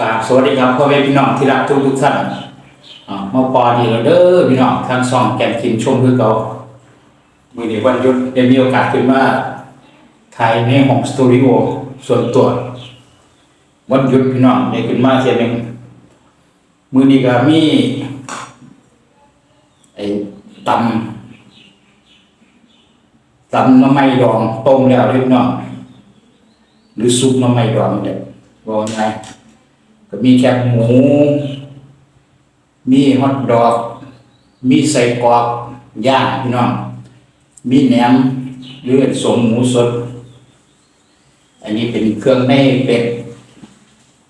กราบสวัสดีครับพ่อแม่พี่น้องที่รักทุกทุกท่านอ่ามาปอดีแล้วเด้อพี่น้องทางซองแกมกินชมคือเก่ามื่อนี้วันยุดได้มีโอกาสขึ้นมาถ่ายในห้องสตูดิโอส่วนตัววันยุดพี่น้องได้ขึ้นมาเทียหนึงมือนี้ก็มีไอ้ตำตำน้ำไม้ดองต้มแล้วเด้อพี่น้องหรือซุปน้ำไม้ดองเด็ดบอกไง ก็มีแคบหมู มีฮอทดอก มีใส่กรอกย่างพี่น้อง มีแหนมหรือดสมหมูสด อันนี้เป็นเครื่องในเป็ด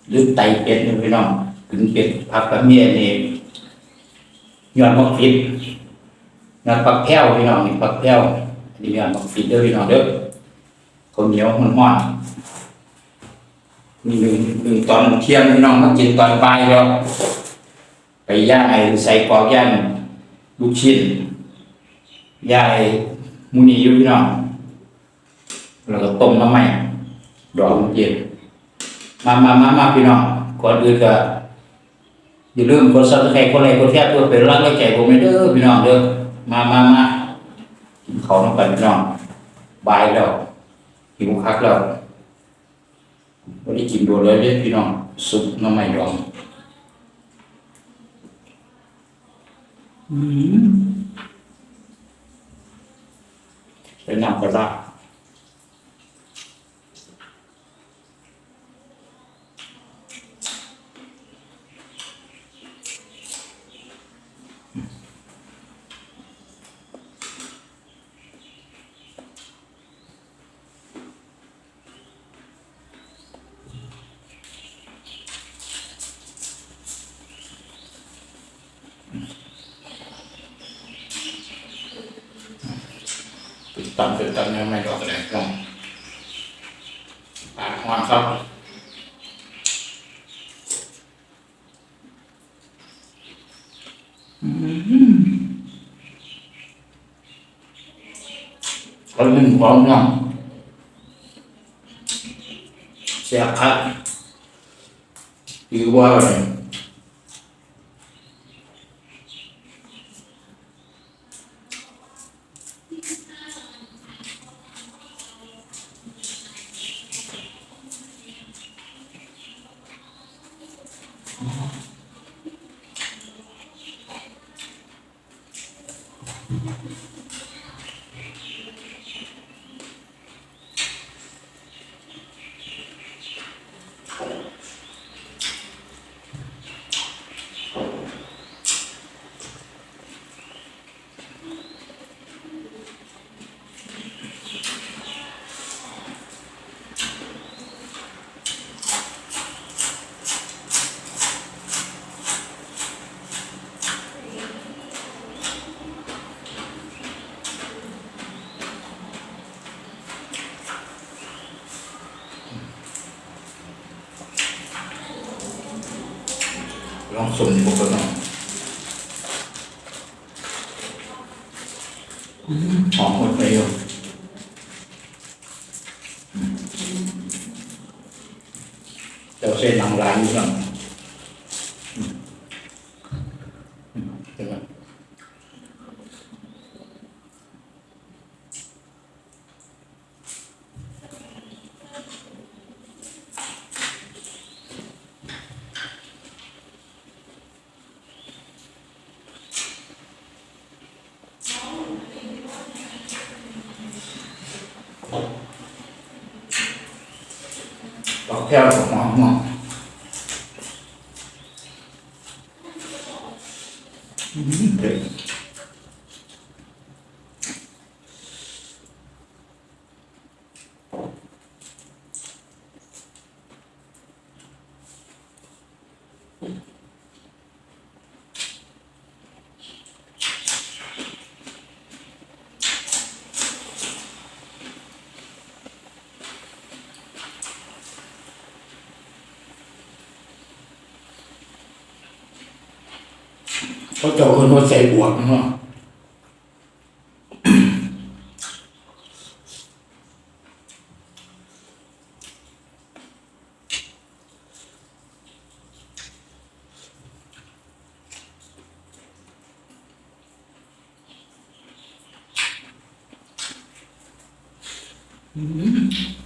หรือไตเป็ดนี่พี่น้องถึงเป็ดผักกระเมียนี่ยอดมะฟิดยอดปักแพ้วพี่น้องนี่ปักแพ้วอันนี้ยอดมะฟิดเด้อพี่น้องเด้อข้าวเหนียวมันห้อน มีหนึ่งหนึ่งตอนเที่ยงพี่น้องมากินตอนบ่ายแล้วไปย่างไอใส่กอกย่างลูกชิ้นย่างไอมูนี่อยู่พี่น้องแล้วก็ต้มน้ำใหม่ดอกมันเย็นมามามามาพี่น้องก่อนอื่นก็อย่าลืมกดซับสไครต์กดไลค์กดแชร์เพื่อเป็นรักำลังใจผมเด้อพี่น้องเด้อมามามากินข้าวน้ำกันพี่น้องบายแล้วหิวคักแล้ว วันนี้กินโดนเลยเรียกพี่น้องซุปน้ำมันดองอืมเป็นน้ำกระด้างติด ตามติดตามน้ำมันดองเลยน้องปากหวานครับอืมคนหนึ่งพร้อมน้องเสียคัดอยู่ว่าอะไร ของสุ่มพวกกันหน่อยอืมหอมหมดไปอยู่อืมเดี๋ยวเส้นนังร้านอยู่ก่อนอืมอืมเดี๋ยวก่อน ดอกแเขาเจ้าคนว่าใส่บวกเนาะ嗯。Mm hmm.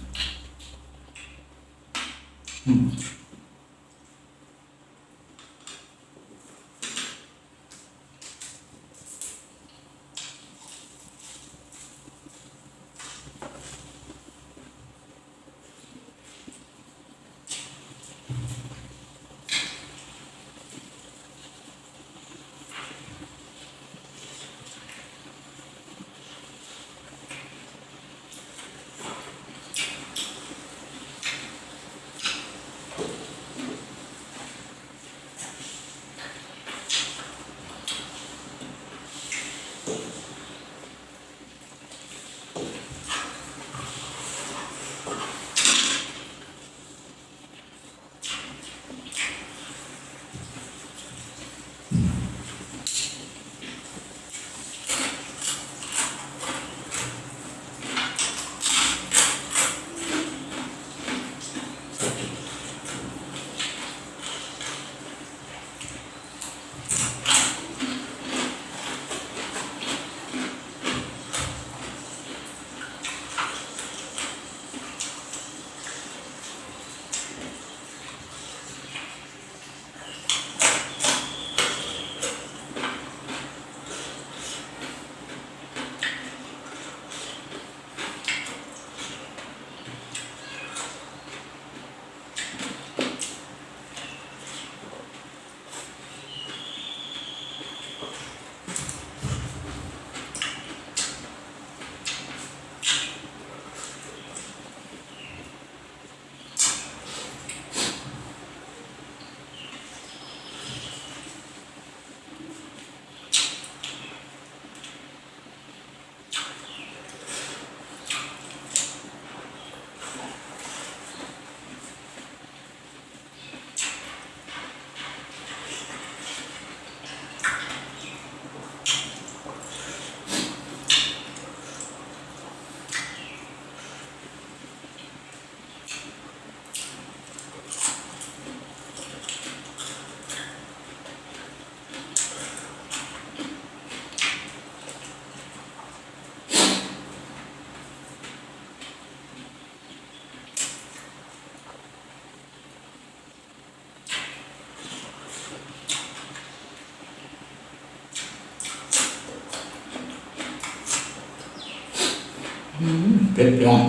เผ็ดพี่น้อง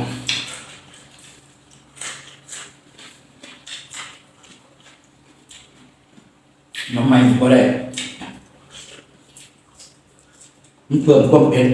น้ำมันก็ได้มันเพิ่มความเผ็ด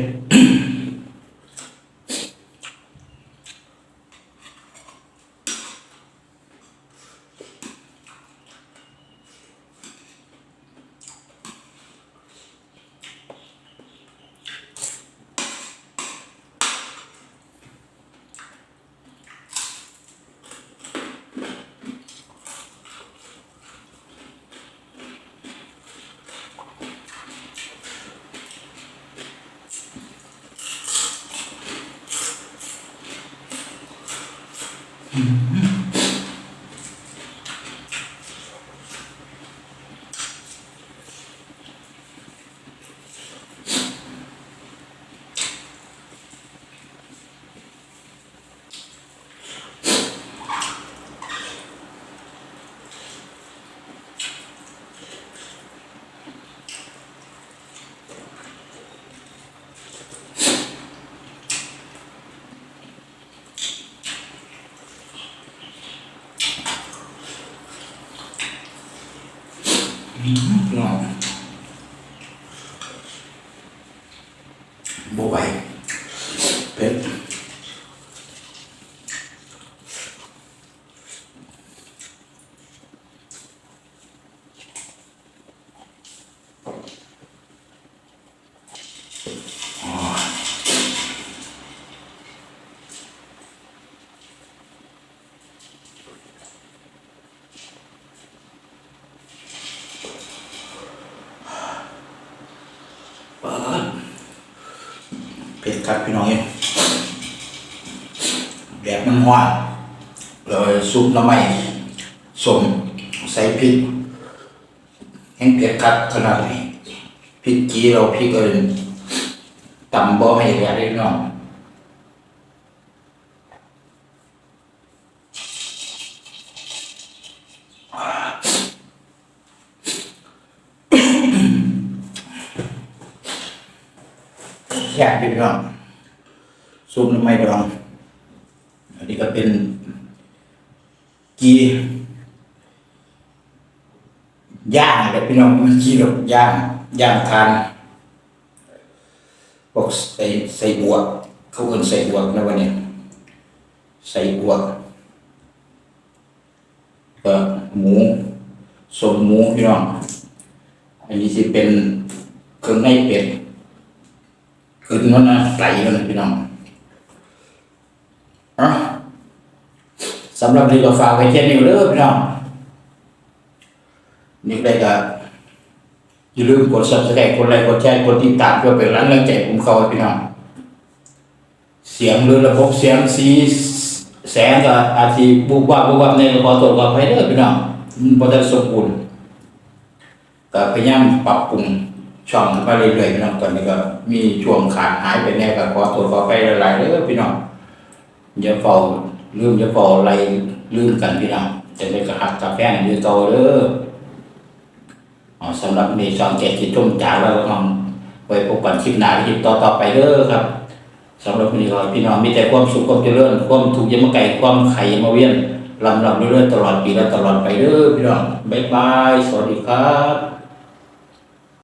พี่น้องบ่ไหวเผ็ด เปิดเผ็ด ครับพี่น้องเอ้ยแบบมันหวานเลยซุปหน้ำไม่สมใส่พริกแห้งเผ็ดครับขนาดนี้พริกกี้เราพริกเอิญตำบ่ให้แหลกเลยพี่น้อง ซ่บๆพี่น้องซุปน้ำไม่ดอง อันนี้ก็เป็น กีย่างอะไรพี่น้องมันกีหรอกย่างย่างทานบอกใส่ใส่บวก เขาเอินใส่บวกนะวันนี้ ใส่บวกก็หมูสมหมูพี่น้อง อันนี้สิเป็นเครื่องในเป็ด คือนั่นนะไก่มันพี่น้องอะสำหรับนี้ก็ฝากไว้แค่นี้เด้อพี่น้องนี่ได้ก็อย่าลืมกด subscribe กดไลค์กดแชร์กดติดตามเพื่อเป็นกำลังใจผมเขาพี่น้องเสียงหรือระบบเสียงสีแสงก็อาจจะบุบวับบุบวับในขอตัวกับให้เด้อพี่น้องมันบ่ได้สมบูรณ์ก็พยายามปรับปรุง ช่องมาเรื่อยๆพี่น้องตอนนี้ก็มีช่วงขาดหายไปแน่ก็ขอตัวขอไปหลายๆเด้อพี่น้องอย่าเฝ้าลืมอย่าเฝ้าอะไรลืมกันพี่น้องจะได้กระหักกาแฟอยู่โตเด้ออ๋อสำหรับในช่องเจ็ดที่จุ่มจ๋าแล้วก็ต้องไว้พบกันคลิปหน้าคลิปต่อๆไปเด้อครับสำหรับวันนี้ก็พี่น้องมีแต่ความสุขความเจริญความถูกยมไก่ความไข่มาเวียนลำลำเรื่อยๆตลอดปีและตลอดไปเด้อพี่น้องบ๊ายบาย สวัสดีครับ